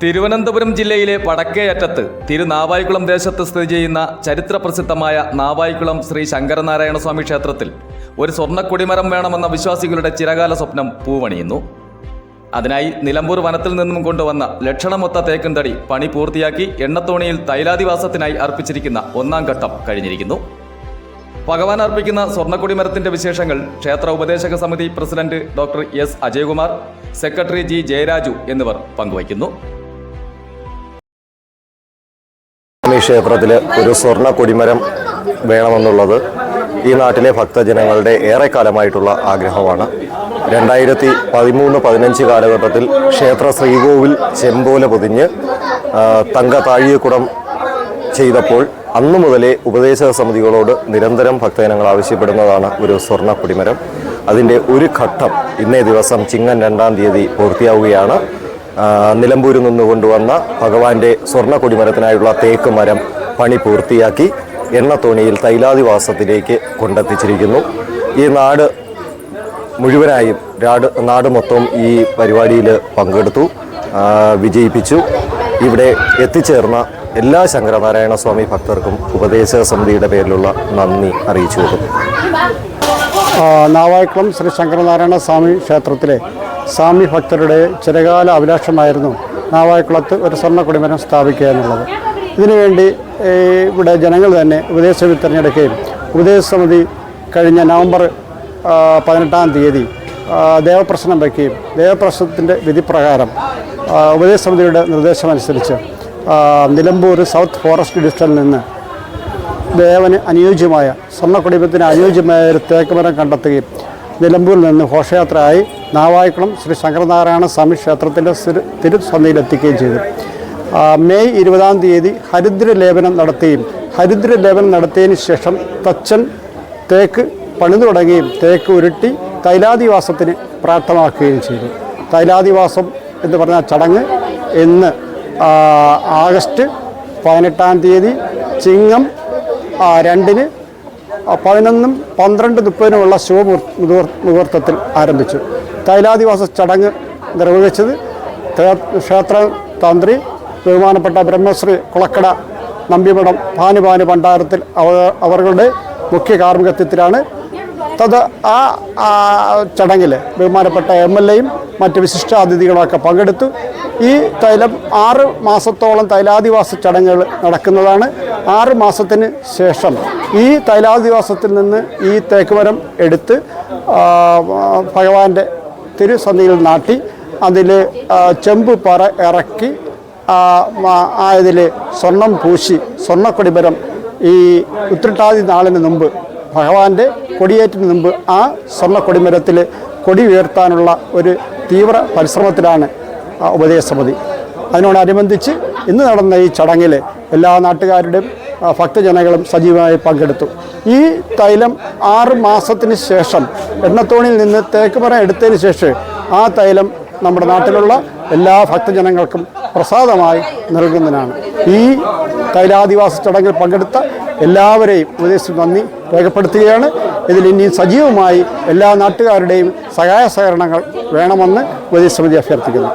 തിരുവനന്തപുരം ജില്ലയിലെ വടക്കേയറ്റത്ത് തിരുനാവായിക്കുളം ദേശത്ത് സ്ഥിതി ചെയ്യുന്ന ചരിത്രപ്രസിദ്ധമായ നാവായിക്കുളം ശ്രീ ശങ്കരനാരായണ സ്വാമി ക്ഷേത്രത്തിൽ ഒരു സ്വർണക്കൊടിമരം വേണമെന്ന വിശ്വാസികളുടെ ചിരകാല സ്വപ്നം പൂവണിയുന്നു. അതിനായി നിലമ്പൂർ വനത്തിൽ നിന്നും കൊണ്ടുവന്ന ലക്ഷണമൊത്ത തേക്കും തടി പണി പൂർത്തിയാക്കി എണ്ണത്തോണിയിൽ തൈലാദിവാസത്തിനായി അർപ്പിച്ചിരിക്കുന്ന ഒന്നാം ഘട്ടം കഴിഞ്ഞിരിക്കുന്നു. ഭഗവാൻ അർപ്പിക്കുന്ന സ്വർണക്കൊടിമരത്തിന്റെ വിശേഷങ്ങൾ ക്ഷേത്ര ഉപദേശക സമിതി president doctor S Ajayakumar secretary G Jayaraju എന്നിവർ പങ്കുവയ്ക്കുന്നു. ക്ഷേത്രത്തിൽ ഒരു സ്വർണ കൊടിമരം വേണമെന്നുള്ളത് ഈ നാട്ടിലെ ഭക്തജനങ്ങളുടെ ഏറെക്കാലമായിട്ടുള്ള ആഗ്രഹമാണ്. രണ്ടായിരത്തി പതിമൂന്ന് പതിനഞ്ച് കാലഘട്ടത്തിൽ ക്ഷേത്ര ശ്രീകോവിൽ ചെമ്പോല പൊതിഞ്ഞ് തങ്ക താഴിയക്കുടം ചെയ്തപ്പോൾ അന്നു മുതലേ ഉപദേശക സമിതികളോട് നിരന്തരം ഭക്തജനങ്ങൾ ആവശ്യപ്പെടുന്നതാണ് ഒരു സ്വർണ കൊടിമരം. അതിന്റെ ഒരു ഘട്ടം ഇന്നേ ദിവസം ചിങ്ങൻ രണ്ടാം തീയതി പൂർത്തിയാവുകയാണ്. നിലമ്പൂരിൽ നിന്ന് കൊണ്ടുവന്ന ഭഗവാന്റെ സ്വർണ കൊടിമരത്തിനായുള്ള തേക്ക് മരം പണി പൂർത്തിയാക്കി എണ്ണത്തോണിയിൽ തൈലാദിവാസത്തിലേക്ക് കൊണ്ടെത്തിച്ചിരിക്കുന്നു. ഈ നാട് മുഴുവനായും രാട് നാട് മൊത്തം ഈ പരിപാടിയിൽ പങ്കെടുത്തു വിജയിപ്പിച്ചു. ഇവിടെ എത്തിച്ചേർന്ന എല്ലാ ശങ്കരനാരായണ സ്വാമി ഭക്തർക്കും ഉപദേശക സമിതിയുടെ പേരിലുള്ള നന്ദി അറിയിച്ചു കൊടുക്കും നാവായിക്കുളം ശ്രീ ശങ്കരനാരായണ സ്വാമി ക്ഷേത്രത്തിലെ സ്വാമി ഭക്തരുടെ ചിരകാല അഭിലാഷമായിരുന്നു നാവായിക്കുളത്ത് ഒരു സ്വർണ കുടിമരം സ്ഥാപിക്കുക എന്നുള്ളത്. ഇതിനുവേണ്ടി ഇവിടെ ജനങ്ങൾ തന്നെ ഉപദേശസമിതി തിരഞ്ഞെടുക്കുകയും ഉപദേശ സമിതി കഴിഞ്ഞ നവംബർ പതിനെട്ടാം തീയതി ദേവപ്രശ്നം വയ്ക്കുകയും ദേവപ്രശ്നത്തിന്റെ വിധിപ്രകാരം ഉപദേശസമിതിയുടെ ഉപദേശ സമിതിയുടെ നിർദ്ദേശമനുസരിച്ച് നിലമ്പൂർ സൗത്ത് ഫോറസ്റ്റ് ഡിവിഷനിൽ നിന്ന് ദേവന് അനുയോജ്യമായ സ്വർണക്കൊടിമത്തിന് അനുയോജ്യമായ ഒരു തേക്കുമരം കണ്ടെത്തുകയും നിലമ്പൂരിൽ നിന്ന് ഘോഷയാത്രയായി നാവായിക്കുളം ശ്രീ ശങ്കരനാരായണ സ്വാമി ക്ഷേത്രത്തിന്റെ തിരുസന്ധിയിലെത്തിക്കുകയും ചെയ്തു. മെയ് ഇരുപതാം തീയതി ഹരിദ്ര ലേപനം നടത്തുകയും ഹരിദ്ര ലേപനം നടത്തിയതിന് ശേഷം തച്ചൻ തേക്ക് പണിതു തുടങ്ങുകയും തേക്ക് ഉരുട്ടി തൈലാദിവാസത്തിന് പ്രാപ്തമാക്കുകയും ചെയ്തു. തൈലാദിവാസം എന്ന് പറഞ്ഞ ചടങ്ങ് ഇന്ന് ആഗസ്റ്റ് പതിനെട്ടാം തീയതി ചിങ്ങം രണ്ടിന് പതിനൊന്നും പന്ത്രണ്ട് മുപ്പതിനുമുള്ള ശുഭമുഹൂർ മുഹൂർത്തത്തിൽ ആരംഭിച്ചു. തൈലാദിവാസ ചടങ്ങ് നിർവഹിച്ചത് ക്ഷേത്ര തന്ത്രി ബഹുമാനപ്പെട്ട ബ്രഹ്മശ്രീ കുളക്കട നമ്പിമഠം ഭാനുഭാനു ഭണ്ഡാരത്തിൽ അവ അവരുടെ മുഖ്യ കാർമ്മികത്വത്തിലാണ്. തത് ആ ആ ചടങ്ങിൽ ബഹുമാനപ്പെട്ട എം എൽ എയും മറ്റ് വിശിഷ്ടാതിഥികളൊക്കെ പങ്കെടുത്തു. ഈ തൈലം ആറ് മാസത്തോളം തൈലാദിവാസ ചടങ്ങുകൾ നടക്കുന്നതാണ്. ആറ് മാസത്തിന് ശേഷം ഈ തൈലാദിവാസത്തിൽ നിന്ന് ഈ തേക്കുമരം എടുത്ത് ഭഗവാന്റെ തിരുസന്ധിയിൽ നാട്ടി അതിൽ ചെമ്പ് പറ ഇറക്കി അതിൽ സ്വർണം പൂശി സ്വർണക്കൊടിമരം ഈ ഉത്രട്ടാതി നാളിന് മുമ്പ് ഭഗവാന്റെ കൊടിയേറ്റിന് മുമ്പ് ആ സ്വർണക്കൊടിമരത്തിൽ കൊടി ഉയർത്താനുള്ള ഒരു തീവ്ര പരിശ്രമത്തിലാണ് ഉപദേശ അതിനോടനുബന്ധിച്ച് ഇന്ന് നടന്ന ഈ ചടങ്ങിൽ എല്ലാ നാട്ടുകാരുടെയും ഭക്തജനങ്ങളും സജീവമായി പങ്കെടുത്തു. ഈ തൈലം ആറ് മാസത്തിന് ശേഷം എണ്ണത്തോണിയിൽ നിന്ന് തേക്കുമരം എടുത്തതിന് ശേഷം ആ തൈലം നമ്മുടെ നാട്ടിലുള്ള എല്ലാ ഭക്തജനങ്ങൾക്കും പ്രസാദമായി നൽകുന്നതിനാണ്. ഈ തൈലാദിവാസ ചടങ്ങിൽ പങ്കെടുത്ത എല്ലാവരെയും ഉപദേശിച്ച് നന്ദി രേഖപ്പെടുത്തുകയാണ്. ഇതിൽ ഇനിയും സജീവമായി എല്ലാ നാട്ടുകാരുടെയും സഹായ സഹകരണങ്ങൾ വേണമെന്ന് ഉപദേശ സമിതി അഭ്യർത്ഥിക്കുന്നു.